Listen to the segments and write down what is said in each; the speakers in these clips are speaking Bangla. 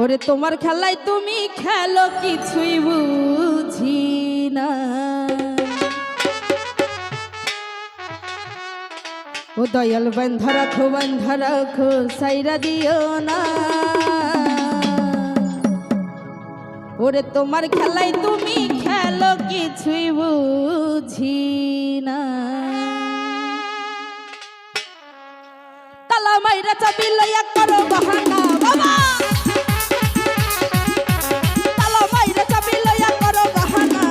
ওরে, তোমার খেলায় তুমি খেলো কিছুই বুঝি না। ও দয়াল বন্ধ, রাখো বন্ধ, রাখো, সাইরা দিও না। ওরে, তোমার খেলায় তুমি খেলো কিছুই বুঝি না। মাইরা চাবি লইয়া করো বাহানা বাবা। তালা মাইরা চাবি লইয়া করো বাহানা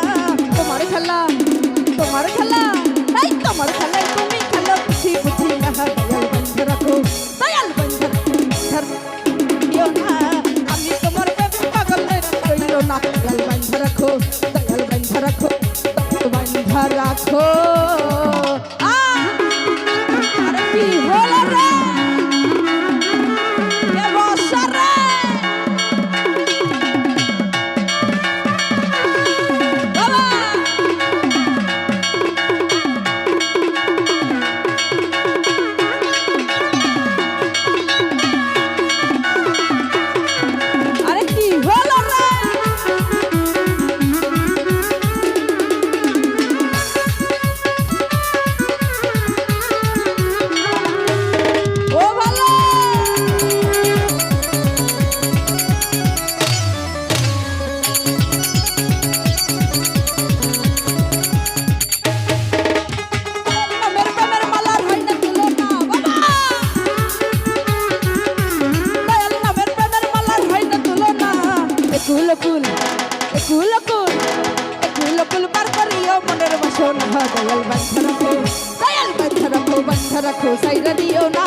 তোমার খেলা তোমার খেলা, এই তোমার খেলায় তুমি খেলো বুঝি বুঝি না, দয়াল বন্ধ রাখো দয়াল বন্ধ ধর দিও না। আমি তোমার পাগল রইল না, দয়াল বন্ধ রাখো দয়াল বন্ধ রাখো বন্ধ রাখো। একুল কুল একুল কুল পার করিও মনের বাসনা দয়াল বান্ধা রাখো দয়াল বান্ধা রাখো বান্ধা রাখো সাইরা দিও না।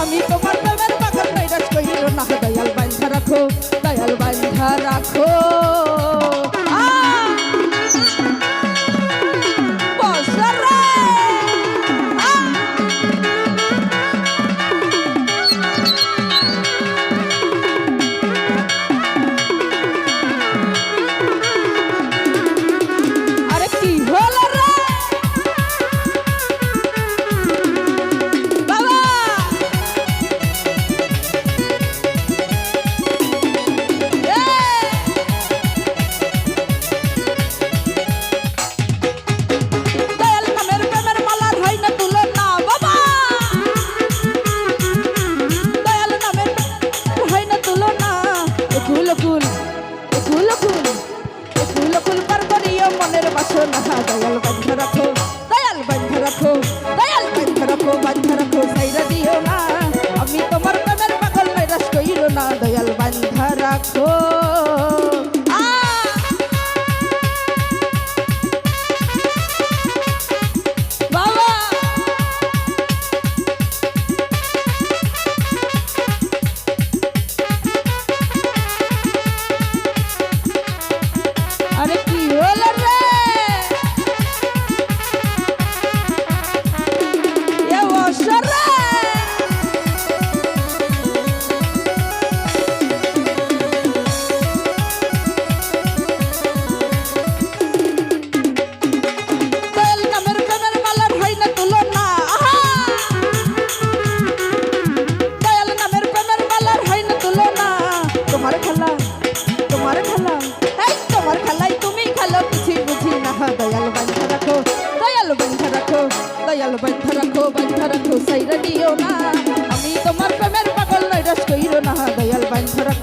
আমি তোমার প্রেমের পাগল নৈরাজ কহিল না। দয়াল বান্ধা রাখো দয়াল বান্ধা রাখো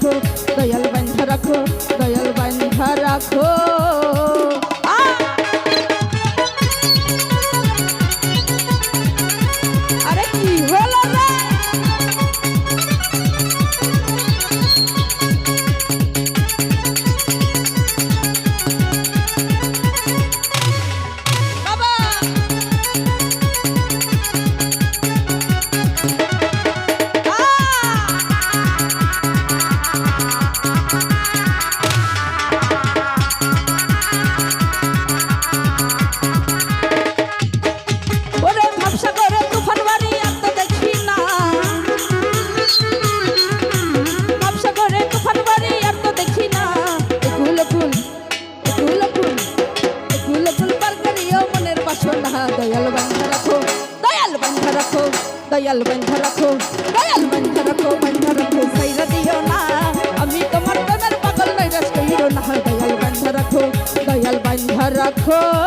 রাখো দয়াল বান্ধা রাখো দয়াল বান্ধা রাখো। कयल बंध रखो कयल बंध रखो बंध रखो सही रदियो ना। अमी तो मरते मेरे पागल नहीं रस कहीं रो ना। कयल बंध रखो कयल बंध रखो।